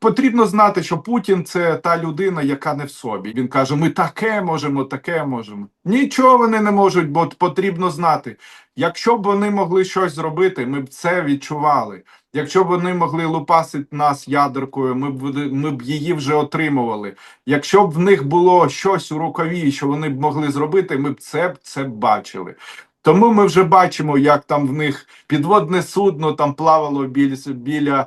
Потрібно знати, що Путін це та людина, яка не в собі. Він каже: ми таке можемо, таке можемо. Нічого вони не можуть, бо потрібно знати. Якщо б вони могли щось зробити, ми б це відчували. Якщо б вони могли лупасити нас ядеркою, ми б ми б її вже отримували. Якщо б в них було щось у рукаві, що вони б могли зробити, ми б це це б бачили. Тому ми вже бачимо, як там в них підводне судно там плавало біля, біля е,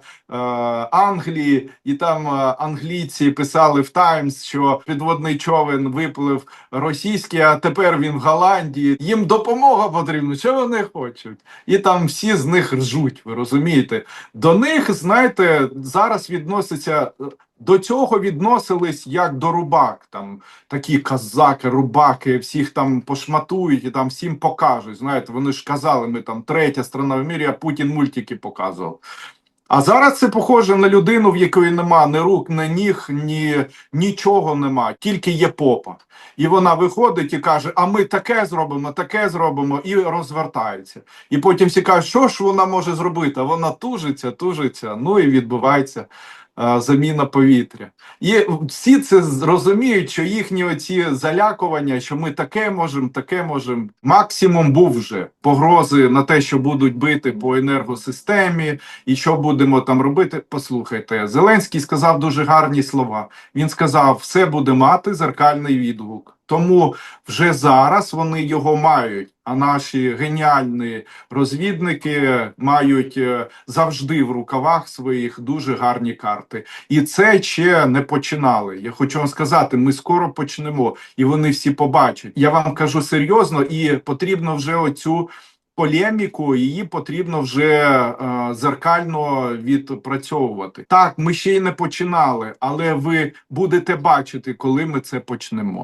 Англії, і там е, англійці писали в Таймс, що підводний човен виплив російський, а тепер він в Голландії. Їм допомога потрібна. Що вони хочуть? І там всі з них ржуть. Ви розумієте? До них, знаєте, зараз відноситься. До цього відносились як до рубак, там такі казаки, рубаки, всіх там пошматують і там всім покажуть. Знаєте, вони ж казали, ми там третя страна в мірі, а Путін мультики показував. А зараз це похоже на людину, в якої нема ні рук, ні ніг, ні нічого нема, тільки є попа. І вона виходить і каже: А ми таке зробимо, таке зробимо, і розвертається. І потім всі кажуть, що ж вона може зробити? Вона тужиться, тужиться, ну і відбувається заміна повітря. І всі це розуміють, що їхні оці залякування, що ми таке можемо, таке можемо. Максимум був вже погрози на те, що будуть бити по енергосистемі, і що будемо там робити. Послухайте, Зеленський сказав дуже гарні слова. Він сказав, все буде мати зеркальний відгук. Тому вже зараз вони його мають. А наші геніальні розвідники мають е, завжди в рукавах своїх дуже гарні карти. І це ще не починали. Я хочу вам сказати, ми скоро почнемо, і вони всі побачать. Я вам кажу серйозно, і потрібно вже оцю. Полеміку її потрібно вже е, зеркально відпрацьовувати. Так, ми ще й не починали, але ви будете бачити, коли ми це почнемо.